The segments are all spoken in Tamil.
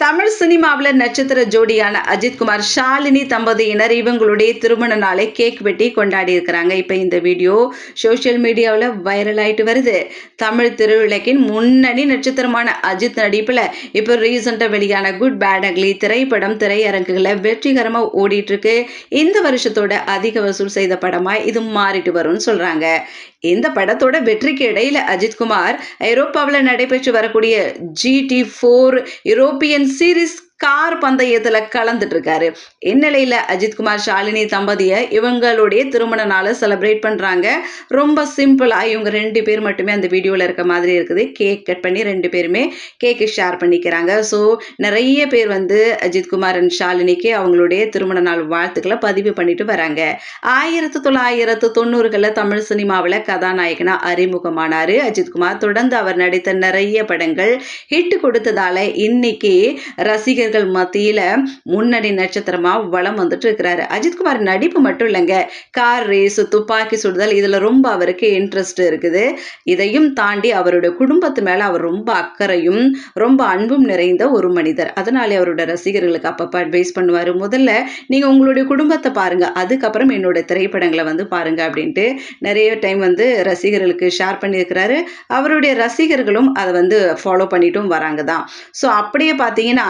தமிழ் சினிமாவில் நட்சத்திர ஜோடியான அஜித்குமார் ஷாலினி தம்பதியினர் இவங்களுடைய திருமண நாளை கேக் வெட்டி கொண்டாடி இருக்கிறாங்க. இப்போ இந்த வீடியோ சோஷியல் மீடியாவில் வைரல் ஆகிட்டு வருது. தமிழ் திருவிளக்கின் முன்னணி நட்சத்திரமான அஜித் நடிப்பில் இப்போ ரீசெண்டாக வெளியான குட் பேட் அக்லி திரைப்படம் திரையரங்குகளில் வெற்றிகரமாக ஓடிட்டுருக்கு இந்த வருஷத்தோட அதிக வசூல் செய்த படமாக இது மாறிட்டு வரும்னு சொல்கிறாங்க இந்த படத்தோட வெற்றிக்கு இடையில அஜித்குமார் ஐரோப்பாவில் நடைபெற்று வரக்கூடிய GT four European series car பந்தயத்தில் கலந்துட்டு இருக்காரு இந்நிலையில் அஜித்குமார் ஷாலினி தம்பதியை இவங்களுடைய திருமண நாளை செலிப்ரேட் பண்ணுறாங்க ரொம்ப சிம்பிளாக இவங்க ரெண்டு பேர் மட்டுமே அந்த வீடியோவில் இருக்க மாதிரி இருக்குது. கேக் கட் பண்ணி ரெண்டு பேருமே கேக்கு ஷேர் பண்ணிக்கிறாங்க. ஸோ நிறைய பேர் வந்து அஜித்குமார் அண்ட் ஷாலினிக்கு அவங்களுடைய திருமண நாள் வாழ்த்துக்களை பதிவு பண்ணிட்டு வராங்க. ஆயிரத்தி தொள்ளாயிரத்து தொண்ணூறுகளில் தமிழ் சினிமாவில் கதாநாயகனா அறிமுகமானார் அஜித்குமார். தொடர்ந்து அவர் நடித்த நிறைய படங்கள் ஹிட் கொடுத்ததால இன்னைக்கு ரசிகர் ரசிகர்கள் மத்தியில முன்னணி நட்சத்திரமா வளம் வந்துட்டு இருக்கிறாரு அஜித்குமார் நடிப்பு மட்டும் இல்லைங்க. கார் ரேஸ் துப்பாக்கி சுடுதல் இதுல ரொம்ப அவருக்கு இன்ட்ரெஸ்ட் இருக்குது. இதையும் தாண்டி அவருடைய குடும்பத்து மேல அவர் ரொம்ப அக்கறையும் ரொம்ப அன்பும் நிறைந்த ஒரு மனிதர். அதனாலே அவரோட ரசிகர்களுக்கு அப்பப்போ அட்வைஸ் பண்ணுவார். முதல்ல நீங்க உங்களுடைய குடும்பத்தை பாருங்க. அதுக்கப்புறம் என்னோட திரைப்படங்களை வந்து பாருங்க அப்படின்ட்டு நிறைய டைம் வந்து ரசிகர்களுக்கு ஷேர் பண்ணியிருக்கிறாரு. அவருடைய ரசிகர்களும் அதை வந்து ஃபாலோ பண்ணிட்டும் வராங்க தான். ஸோ அப்படியே பார்த்தீங்கன்னா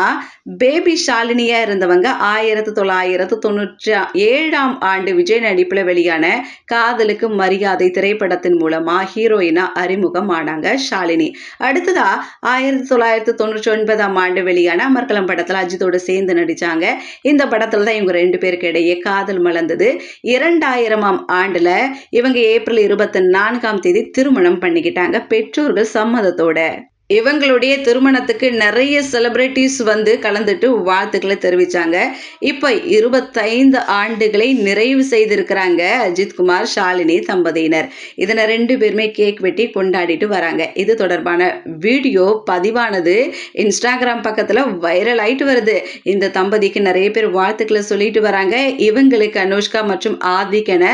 பேபி ஷாலினியாக இருந்தவங்க ஆயிரத்தி தொள்ளாயிரத்து தொண்ணூற்றி ஏழாம் ஆண்டு விஜய் நடிப்பில் வெளியான காதலுக்கு மரியாதை திரைப்படத்தின் மூலமாக ஹீரோயினாக அறிமுகம் ஆனாங்க ஷாலினி. அடுத்ததா ஆயிரத்தி தொள்ளாயிரத்து தொண்ணூற்றி ஒன்பதாம் ஆண்டு வெளியான அமர்கலம் படத்தில் அஜித்தோடு சேர்ந்து நடித்தாங்க இந்த படத்தில் தான் இவங்க ரெண்டு பேருக்கு இடையே காதல் மலர்ந்தது. இரண்டாயிரமாம் ஆண்டில் இவங்க ஏப்ரல் இருபத்தி நான்காம் தேதி திருமணம் பண்ணிக்கிட்டாங்க பெற்றோர்கள் சம்மதத்தோட. இவங்களுடைய திருமணத்துக்கு நிறைய செலிப்ரிட்டிஸ் வந்து கலந்துட்டு வாழ்த்துக்களை தெரிவித்தாங்க இப்போ இருபத்தைந்து ஆண்டுகளை நிறைவு செய்திருக்கிறாங்க அஜித்குமார் ஷாலினி தம்பதியினர். இதனை ரெண்டு பேருமே கேக் வெட்டி கொண்டாடிட்டு வராங்க. இது தொடர்பான வீடியோ பதிவானது இன்ஸ்டாகிராம் பக்கத்தில் வைரல் ஆயிட்டு வருது. இந்த தம்பதிக்கு நிறைய பேர் வாழ்த்துக்களை சொல்லிட்டு வராங்க. இவங்களுக்கு அனுஷ்கா மற்றும் ஆதிக் என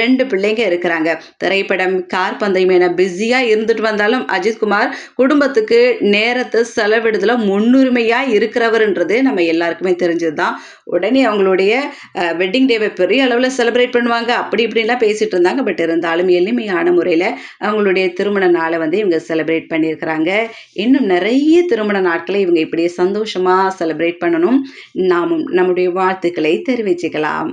ரெண்டு பிள்ளைங்க இருக்கிறாங்க. திரைப்படம் கார் பந்தயம் என பிஸியாக இருந்துட்டு வந்தாலும் அஜித்குமார் குடும்பத்துக்கு குடும்பத்துக்கு நேரத்தை செலவிடுதல முன்னுரிமையாக இருக்கிறவருன்றது நம்ம எல்லாருக்குமே தெரிஞ்சது தான் உடனே அவங்களுடைய வெட்டிங் டேவை பெரிய அளவில் செலிப்ரேட் பண்ணுவாங்க. அப்படி இப்படின்லாம் பேசிகிட்டு இருந்தாங்க. பட் இருந்தாலும் எளிமையான முறையில் அவங்களுடைய திருமண நாளை வந்து இவங்க செலிப்ரேட் பண்ணியிருக்கிறாங்க. இன்னும் நிறைய திருமண நாட்களை இவங்க இப்படியே சந்தோஷமாக செலிப்ரேட் பண்ணணும். நாமும் நம்முடைய வாழ்த்துக்களை தெரிவிச்சுக்கலாம்.